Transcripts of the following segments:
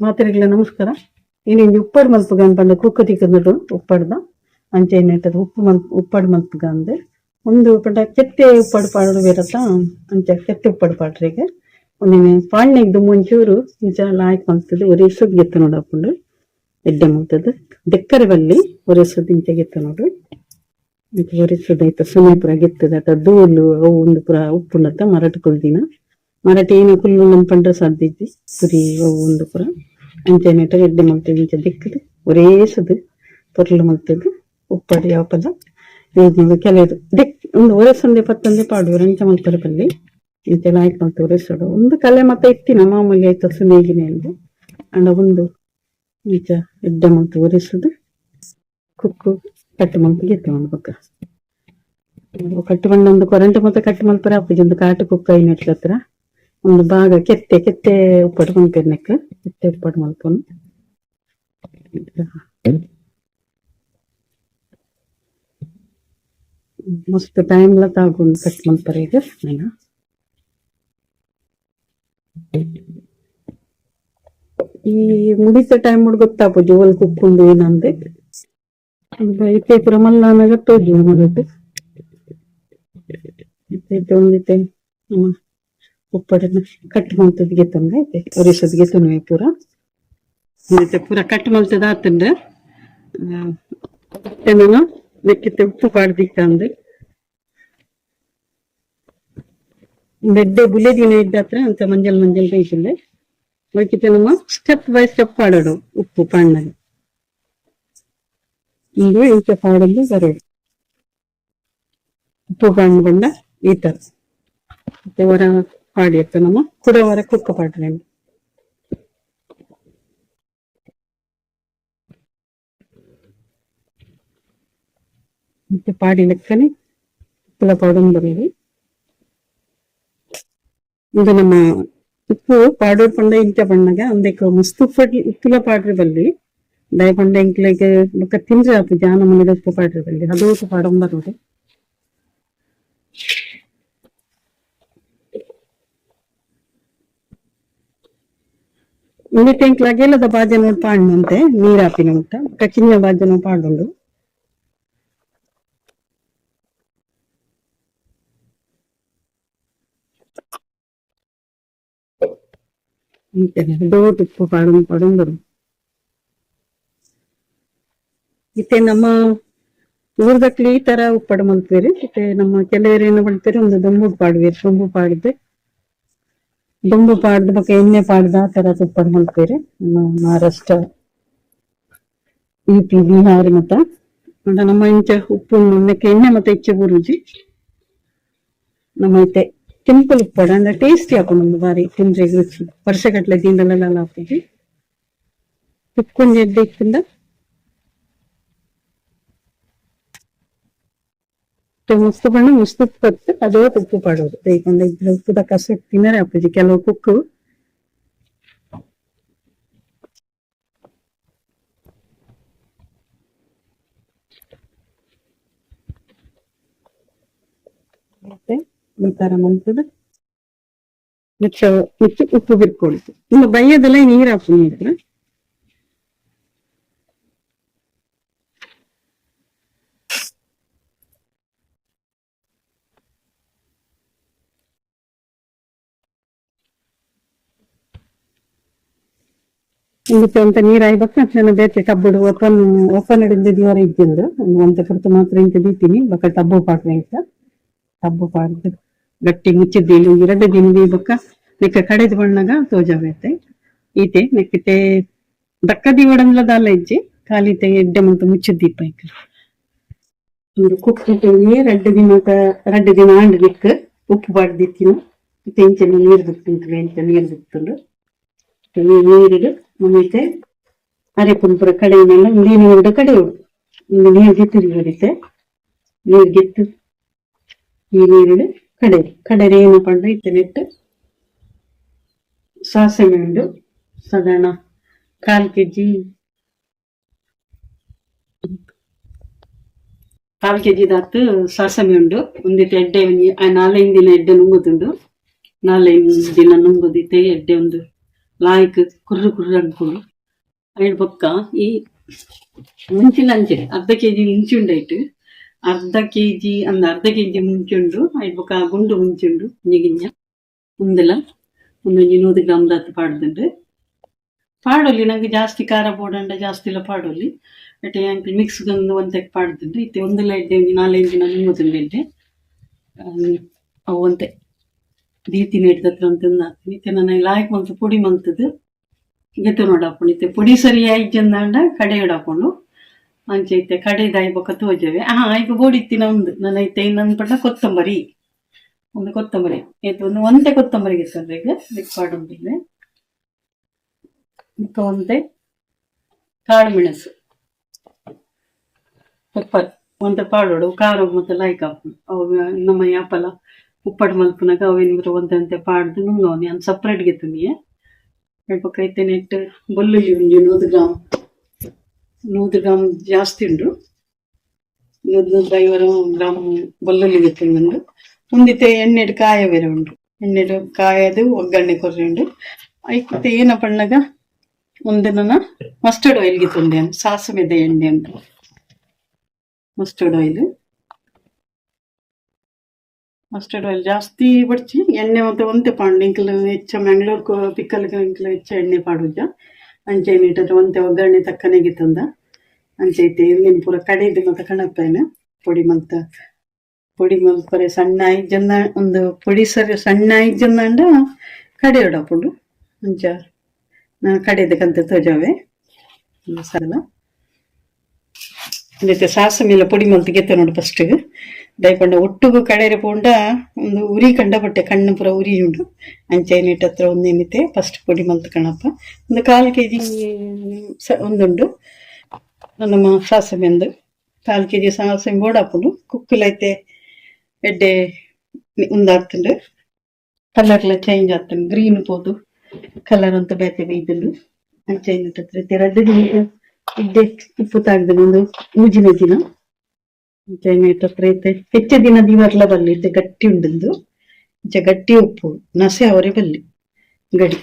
ಮಾತ್ರೆಗಳ ನಮಸ್ಕಾರ. ಇನ್ನೊಂದು ಉಪ್ಪಾಡು ಮಲ್ಪಗ ಪಂಡ ಕುಕ್ಕ ಕಂದು ಉಪ್ಪಾಡ್ದ. ಅಂಚೆ ಏನಾಯ್ತದ ಉಪ್ಪು ಮಲ್ ಉಪ್ಪಾಡು ಮಲ್ಪಗ ಅಂದೆ ಒಂದು ಪಂಡ ಕೆತ್ತೆ ಉಪ್ಪಾಡು ಪಾಡೋದು ಬೇರತ್ತ ಅಂಚೆ ಕೆತ್ತೆ ಉಪ್ಪಾಡು ಪಾಡ್ರಿಗೆ. ಒಂದಿನ ಪಾಣ್ಯಗ್ದು ಮುಂಚೂರು ನಿಜ ಲಾಯಕ್ ಮಲ್ತದೆ. ಒರೇ ಸುದ್ ಗೆತ್ತ ನೋಡಪ್ಪಂಡು ಎಡ್ಡೆ ಮಲ್ತದೆ ದೆಕ್ಕರೆ ಬಲ್ಲಿ ಒರೇ ಸುದ್ ಇಂಚೆ ಗೆತ್ತ ನೋಡು ಒರೇ ಸುದ್ ಐತ ಸುನೆ ಪುರ ಗೆತ್ತದ. ಅಟ ದೂಲು, ಅವು ಒಂದು ಪುರ ಉಪ್ಪುಂಡತ್ತ ಮರಟ್ ಕುಲ್ದಿನ. ಮರಾಠಿ ಏನು ಕುಲ್ಲು ನಮ್ಮ ಪಂಡ್ರ ಸಾಧ್ಯತೆ ಪುರಿ ಅವು ಒಂದು ಪುರ. ಅಂಚೆ ನೆಟ್ಟ ಎಡ್ಡೆ ಮಲ್ತದೆ ಇಂಚ ದಿಕ್ಕದು ಒರೇ ಸುದ್ ಪೊರ್ಲು ಮಲ್ತದೆ ಉಪ್ಪಾಡು ಯಾವ ಪದ ಇದು ಕೆಲವು ದಿಕ್, ಒಂದು ಒರೆ ಸಂದೆ ಪತ್ತಂದೆ ಪಾಡು, ರಂಚ ಮಲ್ತಾರೆ ಪಲ್ಲಿ ಇಂಚೆ ಆಯ್ತು ಮತ್ತೆ ಒರೆಸೋಡು ಒಂದು ಕಲೆ ಮತ್ತೆ ಇತ್ತಿನ ಮಾಮೂಲಿ ಆಯ್ತು, ಸುನೇಗಿನೇ ಅಂದು ಅಂಡ ಒಂದು ಈಚ ಎಡ್ಡೆ ಮತ್ತೆ ಒರೆಸುದು. ಕುಕ್ಕು, ಕಟ್ಟು ಗೆತ್ತೆ ಒಂದು ಪಕ್ಕ ಕಟ್ಟು ಬಂಡ ಒಂದು ಕೊರಂಟು ಮತ್ತೆ ಕಟ್ಟು ಮಲ್ಪರೆ ಅಪ್ಪಜಿ ಒಂದು ಕಾಟು ಕುಕ್ಕ ಐನೆಟ್ಲ ಹತ್ರ. ಒಂದು ಭಾಗ ಕೆತ್ತೆ ಕೆತ್ತೆ ಉಪ್ಪಟ್ಟು ಮಲ್ಪೆರ್ನೆಕ್ ಕೆತ್ತೆ ಉಪ್ಪಟ್ಟು ಮಲ್ಪನು ಮಸ್ತ್ ಟೈಮ್ ಲ ತಾಗೊಂಡು ಕಟ್ ಮಲ್ಪರೆ ಈಗ ನಾನು ಈ ಮುಡಿತ ಟೈಮ್ ಮುಡ್ ಗೊತ್ತಾಪು ಜೋಲ್ ಕುಕ್ಕೊಂಡು ಏನಂದೆ ಇತ್ತೆ ಪುರ ಮಲ್ಲಾನ ಗಟ್ಟೋಜಿ ಮಗಟ್ಟು ಇತ್ತೆ ಒಂದಿತ್ತೆ ನಮ್ಮ ಉಪ್ಪಡನ್ನ ಕಟ್ ಮಲ್ತದ್ಗೆ ತಂದೆ ಒರಿಸೋದ್ಗೆ ತುನುವೆ ಪೂರ ಮತ್ತೆ ಪೂರ ಕಟ್ ಮಲ್ತದ ಆತಂಡ ನಾನು ನೆಕ್ಕಿತ್ತೆ ಉಪ್ಪು ಪಾಡ್ದಿಕ್ಕ ಬೆಡ್ಡೆ ಬುಲೆ ದಿನ ಇದ್ದ ಹತ್ರ ಅಂತ ಮಂಜಲ್ ಮಂಜಲ್ ಬೇಯಿಸಿದ್ದೆ ಬೇಕಿತ್ತೆ ನಮ್ಮ ಸ್ಟೆಪ್ ಬೈ ಸ್ಟೆಪ್ ಪಾಡೋಡು ಉಪ್ಪು ಪಾಣ್ಣಗೆ ಇದು ಈಚೆ ಪಾಡಲ್ಲಿ ಬರೋದು. ಉಪ್ಪು ಪಾಣ್ಣು ಬಂದ ಈ ತರ. ಮತ್ತೆ ಹೊರ ಪಾಡಿ ಇತ್ತು ನಮ್ಮ ಕುಡವರ ಕುಕ್ಕ ಪಾಡ್ರೆ ಮತ್ತೆ ಪಾಡಿ ಲೆಕ್ಕನೆ ಉಪ್ಪುಲ ಪಾಡೊಂದು ಬರೋದು ಇದು ನಮ್ಮ ಉಪ್ಪು ಪಾಡೋರ್ ಪಂಡ ಇಂಚ ಬಣ್ಣಗ ಒಂದಕ್ಕೆ ಮಸ್ತ್ ಉಪ್ಪು ಉಪ್ಪುಲ ಪಾಡ್ರಿ ಬಲ್ಲಿ ದಯ ಪಂಡ ಇಂಕ್ಲೆಗ್ ಬೊಕ್ಕ ತಿಂದ್ರೆ ಆಪು ಜಾನ ಮನೆದ ಉಪ್ಪು ಪಾಡ್ರಿ ಬಲ್ಲಿ ಅದು ಉಪ್ಪು ಪಾಡೊಂಬರೋದು ಇನ್ನಿಟ್ಟು ಇಂಕ್ಲಾಗೆಲ್ಲದ ಬಾಜನ ಪಾಡ್ನಂತೆ ನೀರಾಪಿನ ಊಟ ಬೊಕ್ಕ ಚಿನ್ನ ಬಾಜನ ಪಾಡುಂಡು ಡೋಟ್ ಉಪ್ಪು ಪಾಡು, ಪಡಂದರು. ಇತ್ತೆ ನಮ್ಮ ಊರ್ದಕ್ಲಿ ಈ ತರ ಉಪ್ಪಡ ಮಲ್ತೀರಿ ಇತ್ತೆ ನಮ್ಮ ಕೆಲವರು ಏನು ಮಾಡ್ತೀರಿ ಒಂದು ದೊಂಬು ಪಾಡುವೇರಿ ದೊಂಬು ಪಾಡ್ದೆ ದೊಂಬು ಪಾಡ್ದ ಬಗ್ಗೆ, ಎಣ್ಣೆ ಪಾಡ್ದ, ಆ ತರ ಉಪ್ಪಡ ಮಲ್ಪೇರಿ ನಮ್ಮ ಮಹಾರಾಷ್ಟ್ರ ಯು ಪಿ ಬಿಹಾರ ಮತ್ತ ಅಂಡ ನಮ್ಮ ಇಂಚ ಉಪ್ಪು ನೆಕ್ಕೆ ಎಣ್ಣೆ ಮತ್ತೆ ಹೆಚ್ಚು ಬುರುಜಿ. ನಮ್ಮ ಐತೆ ಸಿಂಪಲ್ ಉಪ್ಪಡ ಅಂದ್ರೆ ಟೇಸ್ಟಿ ಹಾಕೊಂಡು ಬಾರಿ ತಿಂದ್ರೆ ರುಚಿ ವರ್ಷಗಟ್ಲೆ ದಿನದಲ್ಲೆಲ್ಲ ಹಾಕ್ತೀವಿ. ಎಡ್ಡೆ ಇತ್ತಿಂದ ಮುಸ್ತು ಬಣ್ಣ ಮುಸ್ತು ಪತ್ತು ಅದೋ ಉಪ್ಪು ಪಾಡೋದು ಬೇಕಂದ್ರೆ ಇದ್ರ ಉಪ್ಪುದ ಕಸ ತಿನ್ನರೆ ಹಾಕುದು ಕೆಲವು ಕುಕ್ಕು ಮತ್ತೆ ಈ ತರ ಮಲ್ತದ ಮಿಚ್ಚ ಮಿಚ್ಚ ಉಪ್ಪು ಬಿರ್ಕೊಳ್ತು ಇನ್ನು ಬೈಯದೆಲ್ಲ ನೀರ್ ಹಾಕು ನೀರು ಇಂಗಿತ್ತೆ ಅಂತ ನೀರ್ ಆಯ್ಬಕ್ಕ ನಾನು ಬೇತೆ ಟಬ್ಬುಡು ಓಪನ್ ಓಪನ್ ಹಿಡಿದ ದಿವರ ಇದ್ದಿಂದು ಅಂತ ಕುರ್ತು ಮಾತ್ರ ಇಂತ ಬೀತೀನಿ. ಬಕ್ಕ ಟಬ್ಬು ಪಾಡ್ರೆ ಇಂತ ಟಬ್ಬು ಪಾಡ್ದು ಗಟ್ಟಿ ಮುಚ್ಚಿದ್ದೀನಿ ಎರಡು ದಿನ ಬೊಕ್ಕ ನೆಕ್ಕ ಕಡೆದು ಬಣ್ಣಗ ತೋಜಾವೈತೆ ಈತೆ ನೆಕ್ಕತೆ ದಕ್ಕ ಒಡಂಗ್ಲ ದಾಲ ಇಜ್ಜಿ. ಕಾಲಿತೆ ಎಡ್ಡೆ ಮಂತ ಮುಚ್ಚಿದ್ದೀಪ ಈಗ ಒಂದು ಕುಕ್ಕಿಟ್ಟಿಗೆ ಎರಡು ದಿನ ಎರಡು ದಿನ ಆಂಡ್ ನೆಕ್ ಉಪ್ಪು ಬಾಡ್ದಿತ್ತಿನ ಮತ್ತೆ ಇಂಚನೆ ನೀರು ಬಿಡ್ತಿಂತು ಇಂಚ ನೀರು ಬಿಡ್ತುಂಡು ನೀರಿಡು ಮತ್ತೆ ಅರೆಪುನ್ ಪುರ ಕಡೆಯನ್ನೆಲ್ಲ ನೀರು ನೀರು ಕಡೆ ಒಂದು ನೀರು ಗೆತ್ತು ಹೊಡಿತೆ ನೀರು ಗೆತ್ತು ಈ ನೀರಿಡು ಕಡೆ ಕಡೆರೆ ಏನು ಪಂಡ ಇತ್ತೆ ನೆಟ್ಟು ಸಾಸಿವೆ ಉಂಡು ಸಾಧಾರಣ ಕಾಲ್ ಕೆಜಿ ಕಾಲ್ ಕೆಜಿ ದಾತು ಸಾಸಮೆ ಉಂಡು ಒಂದಿಟ್ಟು ಎಡ್ಡೆ ಒಂಜಿ- ಆ ನಾಲೈದು ದಿನ ಎಡ್ಡೆ ನುಂಗುದುಂಡು ನಾಲೈದು ದಿನ ನುಂಗುದಿತ್ತೆ ಎಡ್ಡೆ ಒಂದು ಲಾಯ್ಕ್ ಕುರ್ರು ಕುರ್ರು ಅನ್ಕೊಂಡು ಐಡ್ ಪಕ್ಕ ಈ ಮುಂಚಿನ ಅಂಚೆ, ಅರ್ಧ ಕೆಜಿ ಮುಂಚುಂಡಾಯ್ತು ಅರ್ಧ ಕೆಜಿ ಅಂದ ಅರ್ಧ ಕೆಜಿ ಮುಂಚುಂಡು ಐಡ್ ಪಕ್ಕ ಗುಂಡು ಮುಂಚುಂಡು ಗಿಂಜ ಮುಂದೆಲ್ಲ ಒಂದೊಂದು ನೂರು ಗ್ರಾಮ್ ದಾತ ಪಾಡ್ದುಂಡು. ಪಾಡೋಲಿ ನಂಗೆ ಜಾಸ್ತಿ ಖಾರ ಪೋಡಂಡ ಜಾಸ್ತಿ ಇಲ್ಲ ಪಾಡೋಲಿ ಬಟ್ ಅಂಕಲ್ ಮಿಕ್ಸ್ ಒಂದು ಒಂದಕ್ಕೆ ಪಾಡ್ದುಂಡು. ಇತ್ತೆ ಒಂದೆಲ್ಲ ಇದ್ದೆ ನಾಲೈದು ದಿನ ನಿಮ್ಮದುಂಡು ಎಡ್ಡೆ ಅವು ದೀತಿನ ಹಿಡ್ದತ್ರ ಅಂತ ತಿಂದಾಕ್ತೀನಿ ಇತ್ತೆ ನನ್ನ ಲಾಯಕ್ ಮಂತ್ ಪುಡಿ ಮಂತದ್ದು ಗೆತ್ತು ನೋಡಾಪುಂಡು ಇತ್ತೆ ಪುಡಿ ಸರಿ ಆಯ್ಜಂದಾಂಡ ಕಡೆ ಇಡಾಕೊಂಡು ಅಂಚೆ ಇತ್ತೆ ಕಡೆ ದಾಯ್ಬೊಕ್ಕ ತೋಜವೆ ಹಾ ಈಗ ಬೋಡಿತ್ತಿನ ಒಂದು. ನನ್ನ ಇತ್ತೆ ಇನ್ನೊಂದು ಪಟ್ಟ ಕೊತ್ತಂಬರಿ. ಒಂದು ಕೊತ್ತಂಬರಿ. ಆಯ್ತು, ಒಂದು ಒಂದೇ ಕೊತ್ತಂಬರಿ ಗೆತ್ತಂದ್ರೆ ಈಗ ರೆಕ್ಕಾಡುಂಡಿಲ್ಲ ಮತ್ತು ಒಂದೇ ಕಾಳು ಮೆಣಸು ಪೆಪ್ಪರ್ ಒಂತೆ ಪಾಡೋಡು, ಖಾರ ಮತ್ತು ಲೈಕ್ ಹಾಕೊಂಡು ಅವು ನಮ್ಮ ಯಾಪಲ ಉಪ್ಪಟ್ಟು ಮಲ್ಪನಾಗ ಅವೇನಿದ್ರು ಒಂದಂತೆ ಪಾಡ್ದು ನುಂಗವನಿ ಅಂತ ಸಪ್ರೇಟ್ ಗೆತ್ತನಿಯೇ ಹೇಳ್ಬೇಕೈತೆ ನೆಟ್ ಬೆಳ್ಳುಳ್ಳಿ ಉಂಜು ನೂರು ಗ್ರಾಮ್ ನೂರು ಗ್ರಾಮ್ ಜಾಸ್ತಿ ಉಂಡು ನೂರು ನೂರ ಐವತ್ತು ಗ್ರಾಮ್ ಬೆಳ್ಳುಳ್ಳಿ ಗೆತ್ತುಂಡು ಮುಂದಿತ್ತೆ ಎಣ್ಣೆಡು ಕಾಯ ಬೇರೆ ಉಂಡು ಎಣ್ಣೆಡು ಕಾಯದು ಒಗ್ಗರಣೆ ಕೊರ್ರೆ ಉಂಡು ಐತೆ ಏನ ಪಣ್ಣಗ ಒಂದು ನನ್ನ ಮಸ್ಟರ್ಡ್ ಆಯಿಲ್ಗೆ ತಂದೆ ಅಂತ ಸಾಸಿವೆದ ಎಣ್ಣೆ ಅಂತ ಮಸ್ಟರ್ಡ್ ಆಯಿಲ್ ಮಸ್ಟರ್ಡ್ ಆಯಿಲ್ ಜಾಸ್ತಿ ಬಡ್ಚಿ ಎಣ್ಣೆ ಮತ್ತೆ ಒಂತೆ ಪಾಂಡು ಇಂಕಲ್ ಹೆಚ್ಚು ಮ್ಯಾಂಗ್ಳೂರ್ ಪಿಕ್ಕಲ್ ಇಂಕಲ್ ಹೆಚ್ಚ ಎಣ್ಣೆ ಪಾಡುಜ ಅಂಚೆ ಇಟ್ಟರೆ ಒಂತೆ ಒಗ್ಗರಣೆ ತಕ್ಕನೆಗೆ ತಂದ. ಅಂಚೆ ಐತೆ, ಇಲ್ಲಿನ ಪೂರ ಕಡೆದು ಮತ್ತೆ ಕಣಪ್ಪೇನ. ಪುಡಿ ಮಲ್ತ ಪುಡಿ ಮಲ್ಪರೆ ಸಣ್ಣ ಐಜನ್ನ ಒಂದು ಪುಡಿ ಸರಿ ಸಣ್ಣ ಐಜನ್ನ ಅಂಡ ಕಡೆ ಇಡಪುಂಡು ಅಂಚ, ನಾ ಕಡೆದ ಕಂತ ತೋಜಾವೆ. ಸಲ. ಮತ್ತೆ ಸಾಸ ಪುಡಿ ಮಲ್ತಿಗೆ ನೋಡು ಫಸ್ಟ್ ದಯಪಂಡ ಒಟ್ಟುಗು ಕಡೆರೆ ಪೋಂಡ ಒಂದು ಉರಿ ಕಂಡ ಬಟ್ಟೆ ಕಣ್ಣು ಪೂರ ಉರಿ ಉಂಡು ಅಂಚೈನಿಟ್ ಹತ್ರ ಒಂದು ಏನಿತೆ ಫಸ್ಟ್ ಪೊಡಿ ಮಲ್ತು ಕಣಪ್ಪ ಒಂದು ಕಾಲು ಕೆ ಜಿ ಒಂದುಂಡು ನಮ್ಮ ಸಾಸಮೆ ಒಂದು ಕಾಲು ಕೆ ಜಿ ಸಾಸಮೆ ಬೋಡಾಪುಂಡು ಕುಕ್ಕಲೈತೆ ಎಡ್ಡೆ ಉಂದಾಗ್ತುಂಡು ಕಲರ್ಲ ಚೇಂಜ್ ಆಗ್ತಂಡು ಗ್ರೀನ್ ಪೋದು ಕಲರ್ ಅಂತ ಬೇತೆ ಬೈದುಂಡು ಅಂಚೈನಿಟ್ ಹತ್ರ ರಡ್ಡು ದಿನ ಇದ್ದೆ ಉಪ್ಪು ತಾಗ್ದು ಒಂದು ಮೂಜಿನ ದಿನ ಹತ್ರ ಐತೆ ಹೆಚ್ಚ ದಿನ ದಿವರ್ಲ ಬಲ್ಲಿ ಇದ್ದೆ ಗಟ್ಟಿ ಉಂಡದ್ದು ಇಂಚ ಗಟ್ಟಿ ಉಪ್ಪು ನಸೆ ಅವರೇ ಬಲ್ಲಿ ಗಡಿ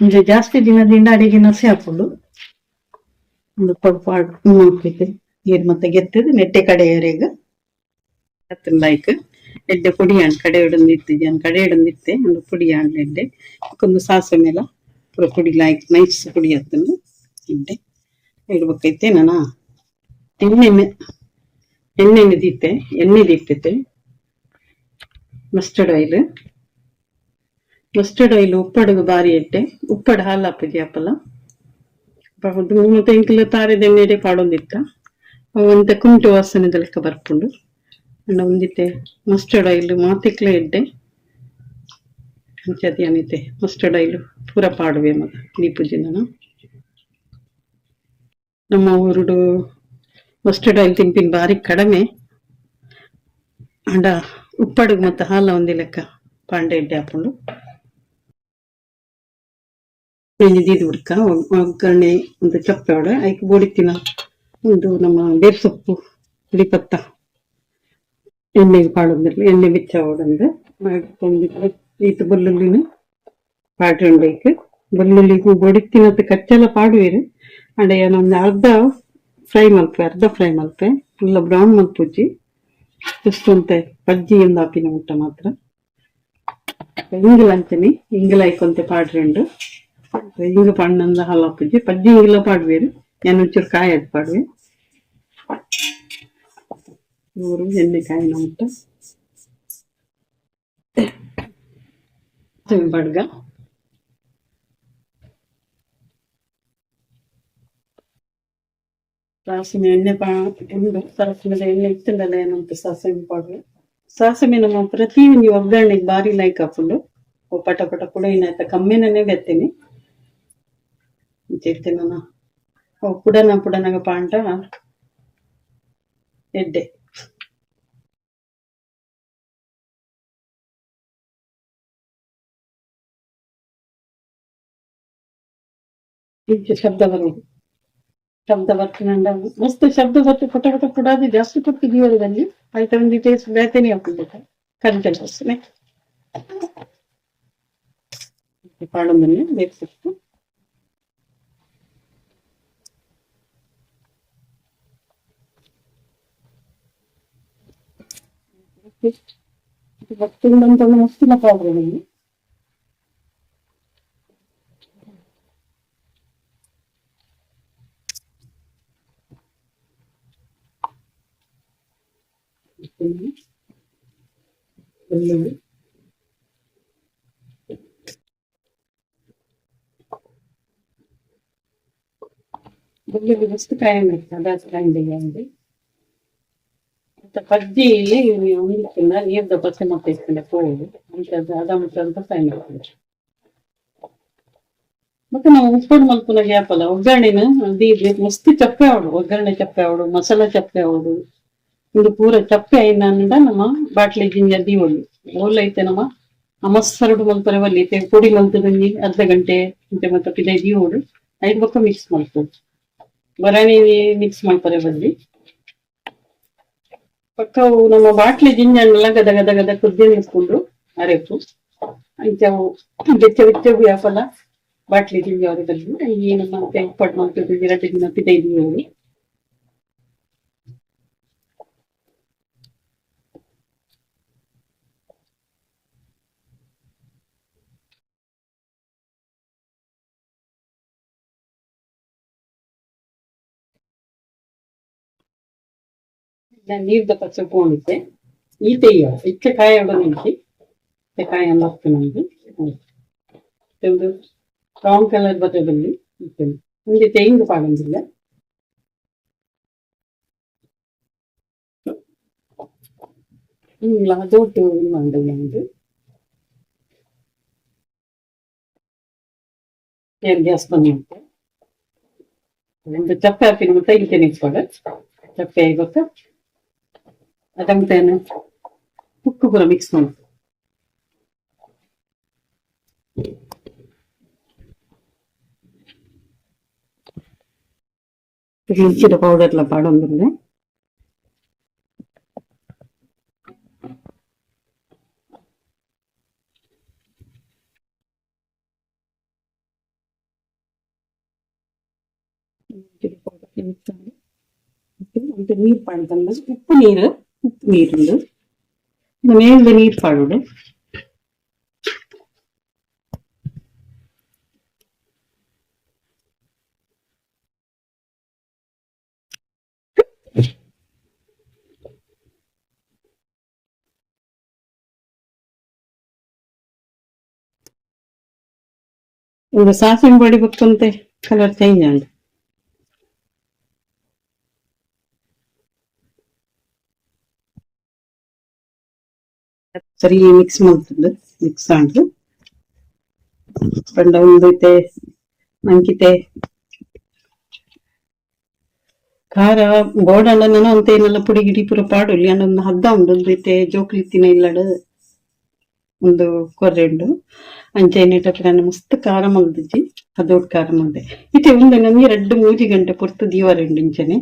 ಇಂಚ ಜಾಸ್ತಿ ದಿನದಿಂದ ಅಡಿಗೆ ನಸೆ ಹಾಕೊಂಡು ಒಂದು ಪಡ್ಪಾಡ್ ಹಾಕೈತೆ ನೀರು ಮತ್ತೆ ಗೆತ್ತದು ನೆಟ್ಟೆ ಕಡೆಯವರೆಗ ಲೈಕ್ ಎಡ್ಡೆ ಪುಡಿ ಹಣ್ಣು ಕಡೆ ಇಡಂದಿತ್ತು ಜನ ಕಡೆ ಇಡಂದಿತ್ತೆ ಒಂದು ಪುಡಿ ಹಣ್ಣು ಎಡ್ಡೆ ಒಂದು ಸಾಸೆ ಮೇಲೆ ಪುರ ಪುಡಿ ಲೈಕ್ ನೈಸ್ ಪುಡಿ ಹತ್ತನ್ನು ಎಡ್ಡೆ ಇಡ್ಬೇಕೈತೆ ನಾನು ಮೆ- ಎಣ್ಣೆ ನಿದಿತೆ ಎಣ್ಣೆ ದಿಕ್ತೈತೆ ಮಸ್ಟರ್ಡ್ ಆಯಿಲ್ ಮಸ್ಟರ್ಡ್ ಆಯಿಲ್ ಉಪ್ಪಡ್ ಬಾರಿ ಎಡ್ಡೆ ಉಪ್ಪಡ ಹಾಲು ಹಾಪಿದ್ಯಾಪಲ್ಲ ಮತ್ತೆ ಇಂಕಲ ತಾರೆದ ಎಣ್ಣೆಡೆ ಪಾಡೊಂದಿತ್ತ. ಒಂತೆ ಕುಂಟು ವಾಸನೆ ಬರ್ಪುಂಡು. ಅಂಡ ಒಂದಿತ್ತೆ ಮಸ್ಟರ್ಡ್ ಆಯಿಲ್ ಮಾತಿಕ್ಲೆ ಎಡ್ಡೆ ಅಂಚದಿ ಅನಿತೆ ಮಸ್ಟರ್ಡ್ ಆಯಿಲ್ ಪೂರ ಪಾಡುವೆ ಮಗ ದೀಪುಜಿನ ನಮ್ಮ ಊರುಡು ಮಸ್ಟರ್ಡ್ ಆಯಿಲ್ ತಿಂಪಿನ ಬಾರಿ ಕಡಿಮೆ. ಅಂಡ ಉಪ್ಪಡುಗು ಮತ್ತೆ ಹಾಲ ಒಂದಿ ಲೆಕ್ಕ ಪಾಂಡೆ ಇಡ್ಡೆ ಹಾಕೊಂಡು ಎಣ್ಣೆದಿದ್ದು ಹುಡ್ಕ ಒಗ್ಗರಣೆ, ಒಂದು ಚಪ್ಪೆ ಒಡ ಐಕ್ ಬೋಡಿಕ್ಕಿನ ಒಂದು ನಮ್ಮ ಬೇರ್ ಸೊಪ್ಪು ಹುಡಿಪತ್ತ ಎಣ್ಣೆಗೆ ಪಾಡೋದ್ರಲ್ಲಿ ಎಣ್ಣೆ ಬಿಚ್ಚ ಓಡಂದ್ರೆ ಮಾಡ್ಕೊಂಡಿದ್ರೆ ಈತ ಬೆಳ್ಳುಳ್ಳಿನ ಪಾಡ್ರೊಂಡೈಕ್ ಬೆಳ್ಳುಳ್ಳಿ ಬೊಡಿತ್ತಿನತ್ತು ಕಚ್ಚೆಲ್ಲ ಪಾಡುವೇರು ಅಂಡ ಏನೊಂದು ಅರ್ಧ ಫ್ರೈ ಮಲ್ಪೆ ಅರ್ಧ ಫ್ರೈ ಮಲ್ಪೆ ಫುಲ್ಲ ಬ್ರೌನ್ ಮಲ್ಪುಜ್ಜಿ ಜಸ್ಟ್ ಒಂತೆ ಪಜ್ಜಿ ಎಂದು ಹಾಪಿನ ಊಟ ಮಾತ್ರ ಇಂಗಿಲ ಅಂಚನೆ ಇಂಗಿಲ ಐಕೊಂತೆ ಪಾಡ್ರೆಂಡು ಇಂಗು ಪಣ್ಣಂದ ಹಲಪುಜಿ ಪಜ್ಜಿ ಇಂಗಿಲ ಪಾಡ್ವೇರು ನಾನು ಒಂಚೂರು ಕಾಯಿ ಅದು ಪಾಡುವೆ ಇವರು ಎಣ್ಣೆ ಕಾಯಿನ ಊಟ ಬಡ್ಗ ಸಾಸಿವೆ ಎಣ್ಣೆ ಪಾ ಉಂಡು ಸಾಸಿವೆ ಎಣ್ಣೆ ಇತ್ತಂದಲ್ಲ ಏನಂತ ಸಾಸಿವೆ ಪಾಡುವೆ ಸಾಸಿವೆ ನಮ್ಮ ಪ್ರತಿ ಒಂದು ಒಗ್ಗರಣೆಗೆ ಬಾರಿ ಲೈಕ್ ಹಾಕೊಂಡು ಅವು ಪಟ ಪಟ ಕೂಡ ಏನಾಯ್ತ ಕಮ್ಮಿನೇ ಬೆತ್ತೇನೆ ಇರ್ತೇನೆ ನಾನು ಅವು ಪುಡನ ಪುಡನಾಗ ಪಾಂಟ ಎಡ್ಡೆ ಇಂಚು ಶಬ್ದ ಬರುವುದು ಶಬ್ದ ಬರ್ತಿನಂಡ ಮಸ್ತ್ ಶಬ್ದ ಬರ್ತು ಪಟ ಪಟ ಪುಡಾದಿ ಜಾಸ್ತಿ ಕೊಟ್ಟು ಜೀವನದಲ್ಲಿ ಆಯ್ತಾ ಒಂದು ಟೇಸ್ಟ್ ಬೇತೇನೆ ಹಾಕ್ಬೇಕು ಕರೆಂಟ್ ಬಸ್ನೆ ಪಾಡೊಂದನ್ನು ಬೇಯಿಸಿಟ್ಟು ಭಕ್ತಿಂದಂತ ಮಸ್ತಿನ ಪಾಡ್ರಲ್ಲಿ ಬೆಳ್ಳುಳ್ಳಿ ಬೆಳ್ಳುಳ್ಳಿ ಫಸ್ಟ್ ಕಾಯಿ ಮಾಡ್ತಾರೆ ಅದಾದ ಕಾಯಿ ಅಂದೆ ಮತ್ತೆ ಪಜ್ಜಿಯಲ್ಲಿ ಉಂಡಿಕ್ಕಿಂದ ನೀರ್ದ ಪಚ್ಚೆ ಮತ್ತೆ ಇಟ್ಕೊಂಡೆ ಪೋಡು ಅಂತ ಅದ ಮುಟ್ಟ ಅಂತ ಫ್ರೈ ಮಾಡ್ತಾರೆ ಮತ್ತೆ ನಾವು ಉಪ್ಪು ಮಲ್ಪುನ ಗ್ಯಾಪಲ್ಲ ಒಗ್ಗರಣೆನ ಅದು ಮಸ್ತ್ ಚಪ್ಪೆ ಆವಡು ಒಗ್ಗರಣೆ ಚಪ್ಪೆ ಆವಡು ಮಸಾಲ ಚಪ್ಪೆ ಆವಡು ಇದು ಪೂರ ಚಪ್ಪೆ ಐನಂದ ನಮ್ಮ ಬಾಟ್ಲಿ ಜಿಂಜರ್ ದೀವೊಳ್ಳಿ ಓಲ್ ಐತೆ ನಮ್ಮ ಅಮಸ್ಸರಡು ಮಲ್ಪರೆ ಒಲ್ಲಿತೆ ಪುಡಿ ಮಲ್ತದಂಗಿ ಅರ್ಧ ಗಂಟೆ ಮತ್ತೆ ಮತ್ತೆ ಪಿದೈ ದೀವುಡು ಐದು ಪಕ್ಕ ಮಿಕ್ಸ್ ಮಾಡ್ತದೆ ಬರಾಣಿ ಮಿಕ್ಸ್ ಮಾಡ್ತಾರೆ ಬಲ್ಲಿ ಪಕ್ಕವು ನಮ್ಮ ಬಾಟ್ಲಿ ಜಿಂಜನ್ನೆಲ್ಲ ಗದ ಗದ ಗದ ಕುದ್ದಿ ನಿಲ್ಕೊಂಡು ಅರೆಪು ಅಂಚವು ಬೆಚ್ಚ ಬೆಚ್ಚವು ಯಾಪಲ್ಲ ಬಾಟ್ಲಿ ಜಿಂಜ ಅವ್ರ ಬಲ್ಲಿ ಈ ನಮ್ಮ ಉಪ್ಪಟ್ಟು ಮಾಡ್ತಿದ್ವಿ ಎರಡು ದಿನ ನೀರ್ದ ಪಚ್ಚ ಉಪ್ಪುಕೊಂಡಿದ್ದೆ ಈ ತೆಯ್ಯ ಇಕ್ಕ ಕಾಯಿ ಹೊಡ ನಿಂತಿ ಕಾಯಿ ಎಲ್ಲ ಹಾಕ್ತು ನಮ್ಗೆ ಒಂದು ಬ್ರೌನ್ ಕಲರ್ ಬತ್ತದಲ್ಲಿ ಮುಂದೆ ತೆಂಗು ಪಾಡಂದಿಲ್ಲ ಹ್ಮ್ ಅದೊಟ್ಟು ಮಾಡಲ್ಲ ಒಂದು ಏನ್ ಗ್ಯಾಸ್ ಬಂದು ಒಂದು ಚಪ್ಪೆ ಹಾಕಿ ಮತ್ತೆ ಇಲ್ಲಿ ನಿಲ್ಸ್ಕೊಡ ಚಪ್ಪೆ ಗೊತ್ತಾ అదంతాను. ఉక్కు కూడా మిక్స్ మాಡು ఇచ్చిన పౌడర్ల పాడు ఉంటుంది అంటే నీరు పడుతుంది. ఉప్పు నీరు. ഉപ്പ് നീരുണ്ട്. പിന്നെ വെളിയിൽ പഴുത്. ഇവിടെ സാസൻ പൊടി വെക്കുന്നത് കലർ ചേഞ്ചുണ്ട് ಸರಿ ಮಿಕ್ಸ್ ಮಾಡ್ತಿದ್ದು. ಮಿಕ್ಸ್ ಆಂಡ್ಲು ಪಂಡ ಉಂದೈತೆ ನಂಕಿತೆ ಖಾರ ಗೋಡಂಡ ನಾನು ಅಂತ ಏನೆಲ್ಲ ಪುಡಿ ಗಿಡಿ ಪೂರ ಪಾಡುಲಿ ಅನ್ನೊಂದು ಹದ್ದ ಉಂಡು ಜೋಕ್ಲಿ ತಿನ್ನ ಇಲ್ಲಡು. ಒಂದು ಕೊರ್ರೆ ಉಂಡು. ಅಂಚೆ ನೆಟ್ಟ ಮಸ್ತ್ ಖಾರ ಮಲ್ದಿಜ್ಜಿ ಅದೊಟ್ಟು ಖಾರ ಮಲ್ದೆ ಇತ್ತೆ ಉಂಡೆ ನಮಗೆ ಎರಡು ಮೂಜಿ ಗಂಟೆ ಪೊರ್ತು ದೀವಾರ ಉಂಡು ಇಂಚನೆ.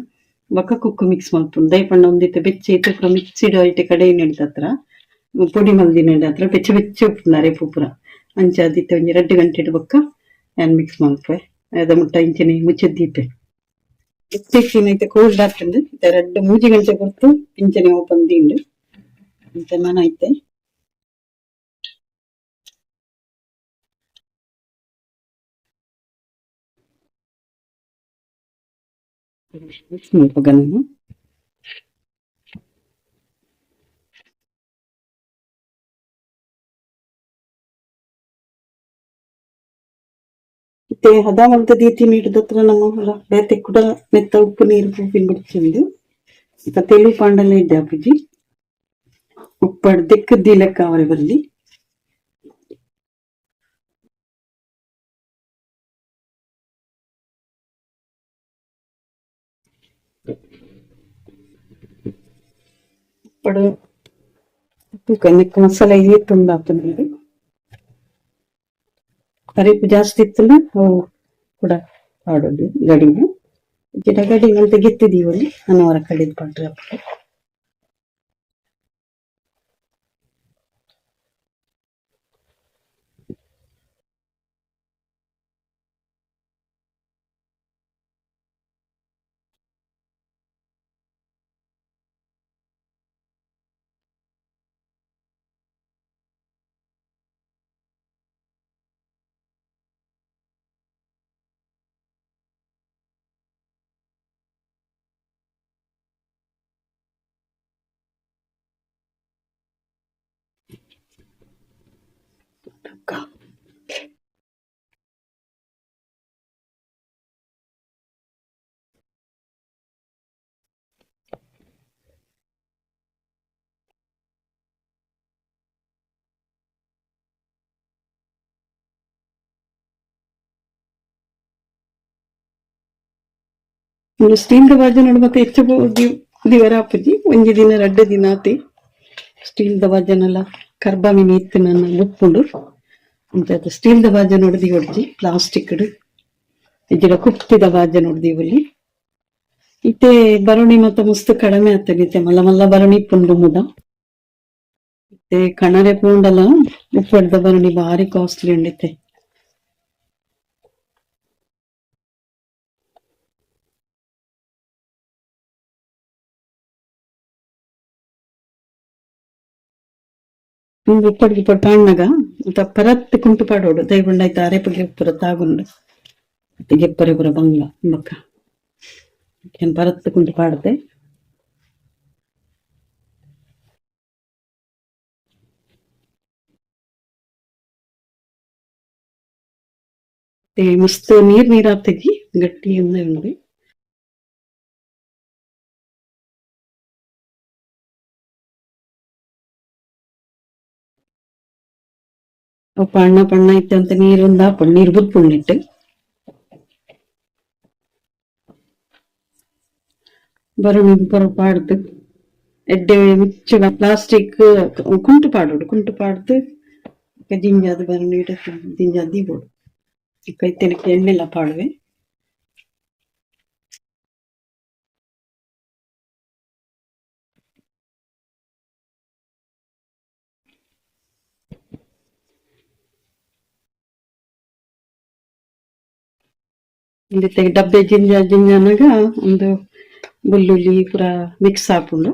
ಬಕ್ಕ ಕುಕ್ಕು ಮಿಕ್ಸ್ ಮಾಡ್ತು ದಯಪಣ್ಣ ಒಂದಿತ್ತೆ ಬೆಚ್ಚ ಇತ್ತು ಮಿಕ್ಸಿಡ್ ಐಟೆ ಕಡೆ ಹತ್ರ. ಪೊಡಿ ಮಲ್ದಿನ ಹತ್ರ ಬೆಚ್ಚ ಬೆಚ್ಚ ಉಪ್ಪುನಾರೆ ಪೂಪುರ ಅಂಚ ಆದಿತ್ತೆ ಒಂಜಿ ರಡ್ಡು ಗಂಟೆ ಬೊಕ್ಕ ನಾನು ಮಿಕ್ಸ್ ಮಲ್ಪೆ ಅದ ಮುಟ್ಟ ಇಂಚನೆ ಮುಚ್ಚದ್ ದೀಪೆ ಇತ್ತೀಚಿನ ಐತೆ ಕೋಲ್ಡ್ ಆಗ್ತಂದು ಎರಡು ಮೂಜಿ ಗಂಟೆ ಕೊಡ್ತು ಇಂಚನೆ ಓಪನ್ ದಿಂಡು ಅಂತ ಮನ ಐತೆ ಮಿಕ್ಸ್ ಮಾಡ್ಬೇಕು ನಾನು ಮತ್ತೆ ಹದ ಮಂತ ದೀತಿ ನೀಡಿದತ್ರ ನಮ್ಮ ಬೇತೆ ಕೂಡ ಮೆತ್ತ ಉಪ್ಪು ನೀರು ಉಪ್ಪಿನ ಬಿಡ್ತಿಂದು ಇತ್ತ ತೆಲು ಪಾಂಡಲ್ಲ ಇದ್ದೆ ಅಪ್ಪಾಜಿ ಉಪ್ಪಡ್ ದಿಕ್ಕದ್ದಿ ಲೆಕ್ಕ ಅವರೇ ಬರಲಿ ಉಪ್ಪಡು ಉಪ್ಪು ಮಸಾಲೆ ಇದೆ ತುಂಬ ಕರಿಪು ಜಾಸ್ತಿ ಇತ್ತಲ್ಲ ಅವು ಕೂಡ ಮಾಡೋದು ಗಡಿಗೆ. ಗಿಡ ಗಡಿಗೆ ಅಂತ ಗೆತ್ತಿದೀವಲ್ಲಿ ನನ್ನವರ ಕಡೆದು ಪಟ್ರಿ ಬೊಕ್ಕ ಒಂದು ಸ್ಟೀಲ್ ದವಾಜ ನೋಡು ಮತ್ತೆ ಹೆಚ್ಚು ದಿವ್- ದಿವರ ಆಪುಜಿ ಒಂಜಿ ದಿನ ರಡ್ಡು ದಿನ ಆತಿ ಸ್ಟೀಲ್ ದವಾಜನೆಲ್ಲ ಕರ್ಬಾಮಿನಿ ಇತ್ತು ನನ್ನ ಉಪ್ಪುಂಡು ಅಂಚ ಸ್ಟೀಲ್ ದವಾಜ ನೋಡಿದೀವಿ ಹೊಡ್ಜಿ ಪ್ಲಾಸ್ಟಿಕ್ ಇಜ್ಜಿಡ ಕುಪ್ತಿ ದವಾಜ ನೋಡಿದೀವಿ ಒಲಿ ಇತ್ತೆ ಬರಣಿ ಮತ್ತೆ ಮಸ್ತ್ ಕಡಿಮೆ ಆಗ್ತದೆ ಇತ್ತೆ, ಮಲ್ಲ ಮಲ್ಲ ಬರಣಿ ಪುಂಡು ಮುದ. ಇತ್ತೆ ಕಣರೆ ಪೂಂಡಲ ಉಪ್ಪಡ್ದ ಬರಣಿ ಭಾರಿ ಕಾಸ್ಟ್ಲಿ ಉಂಡಿತ್ತೆ. ನಿಮ್ಗೆ ಇಪ್ಪಡ್ ಇಪ್ಪಡ್ ಪಾಣ್ಣಗ ಅಂತ ಪರತ್ ಕುಂಟು ಪಾಡೋಡು ದೈಗುಂಡಾಯ್ತು ಅರೆಪಗೆ ಪುರ ತಾಗುಂಡು ಅತ್ತಿಗೆ ಪರೆ ಪುರ ಬಂಗ ಬಕ್ಕ ಏನ್ ಪರತ್ ಕುಂಟು ಪಾಡದೆ ಮಸ್ತ್ ನೀರ್ ನೀರ್ ಆಗ್ತಗಿ ಗಟ್ಟಿ ಇಂದ ಉಂಡು ಅವು ಪಣ್ಣ ಪಣ್ಣ ಇತ್ತು ಅಂತ ನೀರೊಂದ ಹಾಕೊಂಡು ನೀರು ಬುದ್ಪುಣ್ಣಿಟ್ಟು ಬರೋಣ ಬರೋ ಪಾಡ್ದು ಎಡ್ಡೆ ಮಿಚ್ಚುಗ ಪ್ಲಾಸ್ಟಿಕ್ ಕುಂಟು ಪಾಡೋಡು ಕುಂಟು ಪಾಡ್ದು ಜಿಂಜಾದ ಬರೋಣ ಇಡಕ್ಕೆ ಜಿಂಜಾದ ದೀಬೋಡು ಕೈ ತೆಲಕ್ಕೆ ಎಣ್ಣೆಲ್ಲ ಪಾಡುವೆ ಇಲ್ಲಿ ತೆಗೆ ಡಬ್ಬೆ ಜಿಂಜ ಜಿಂಜನಾಗ ಒಂದು ಬೆಳ್ಳುಳ್ಳಿ ಪೂರ ಮಿಕ್ಸ್ ಹಾಕೊಂಡು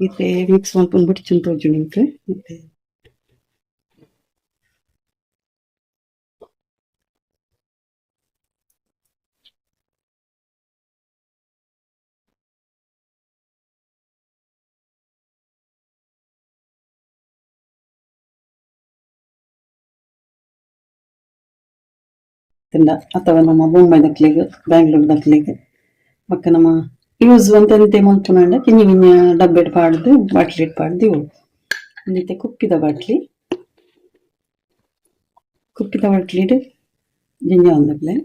ಮತ್ತೆ ಮಿಕ್ಸ್ ಮಾಡ್ಕೊಂಡು ಬಿಡ್ಚಿನ ತೋಜು ನಿಂಗೆ ಮತ್ತೆ ತಿಂದ ಅಥವಾ ನಮ್ಮ ಬೊಂಬೈ ದಕ್ಲಿಗೆ ಬ್ಯಾಂಗ್ಳೂರ್ ದಕ್ಲಿಗೆ ಪಕ್ಕ ನಮ್ಮ ಯೂಸ್ ಅಂತಂತೆ ಮಲ್ಪುನಾಂಡ ಕಿಂಜಿ ಕಿಂಜ ಡಬ್ಬೆಡ್ ಪಾಡ್ದು ಬಾಟ್ಲಿ ಇಟ್ಟು ಪಾಡ್ದು ಇವು ಒಂದಿತ್ತೆ ಕುಪ್ಪಿದ ಬಾಟ್ಲಿ ಕುಪ್ಪಿದ ಬಾಟ್ಲಿ ಇಡು ಜಿಂಜ ಒಂದಪ್ಲೆ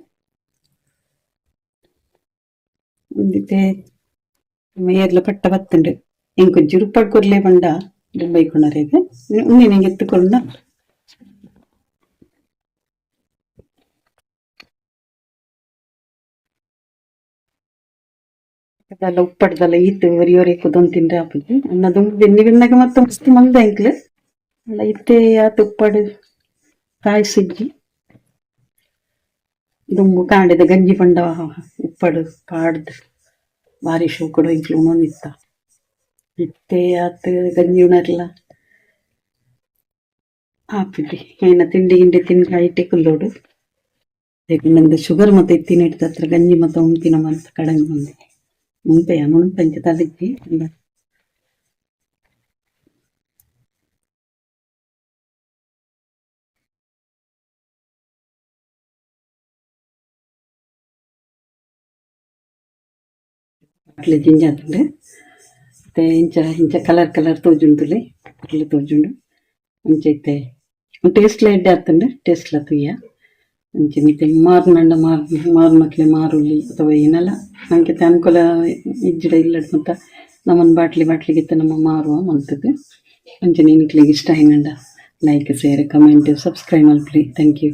ಒಂದಿತ್ತೆ ಮೇರ್ಲ ಪಟ್ಟ ಬತ್ತುಂಡು ಇಂಕ ಜುರುಪಡ್ ಕೊರ್ಲೆ ಬಂಡ ದುಂಬೈ ಕೊಣರೇಗೆ ಉನ್ನೆ ನಿಂಗೆ ಎತ್ತುಕೊಂಡ ಅದೆಲ್ಲ ಉಪ್ಪಡ್ದಲ್ಲ ಈತು ಒರಿಯೋರೆ ಕುದೊಂದು ತಿಂದ್ರೆ ಆಪುಜಿ ಅನ್ನದು ಬೆನ್ನಿ ಬೆನ್ನಾಗ ಮತ್ತೆ ಮಸ್ತ್ ಮಂದ ಎಂಕ್ಲು ಅಲ್ಲ ಇತ್ತೆ ಆತು ಉಪ್ಪಡು ಕಾಯಿಸಿಜ್ಜಿ ದುಂಬು ಕಾಂಡಿದ ಗಂಜಿ ಪಂಡ ಉಪ್ಪಡು ಪಾಡ್ದು ಭಾರಿ ಶೋ ಕೊಡು ಇಂಕ್ಲು ಉಣೊಂದಿತ್ತ ಇತ್ತೆ ಆತು ಗಂಜಿ ಉಣರ್ಲ ಆಪಿದ್ದಿ ಏನ ತಿಂಡಿ ಗಿಂಡಿ ತಿನ್ಕ ಇಟ್ಟೆ ಕುಲ್ಲೋಡು ನಂದು ಶುಗರ್ ಮತ್ತೆ ಇತ್ತಿನ ಇಡ್ತ ಹತ್ರ ಗಂಜಿ ಮತ್ತೆ ಉಣ್ತಿನ ಅಂತ ಕಡಿಮೆ ಬಂದೆ മുൻപേ നമ്മളും പഞ്ച് തളിക്ക് ഉണ്ടാക്കും అట్లా జింజాతుండే అయితే ఇంచ ఇంచ కలర్ కలర్ తోజుంటులే అట్లా తోజుండు మంచి అయితే టేస్ట్లో ఎడ్డేస్తుండే టేస్ట్లో తుయ్య ಅಂಚೆ ಮಾರ್ನಂಡ ಮಾರ್ ಮಾರ್ ಮಕ್ಲೆ ಮಾರುಳ್ಳಿ ಅಥವಾ ಏನಲ್ಲ. ನಮಗೆ ಅನುಕೂಲ ಇಜ್ಜಿಡ ಇಲ್ಲ ಮತ್ತ ನಮ್ಮನ್ನು ಬಾಟ್ಲಿ ಬಾಟ್ಲಿಗಿತ್ತ ನಮ್ಮ ಮಾರುವ ಮಂತದ್ದು. ಅಂಚೆ ನಿನಕ್ಲಿಗೆ ಇಷ್ಟ ಏನಂಡ ಲೈಕ್ ಶೇರ್ ಕಮೆಂಟ್ ಸಬ್ಸ್ಕ್ರೈಬ್ ಮಲ್ಪ್ಲಿ ಥ್ಯಾಂಕ್ ಯು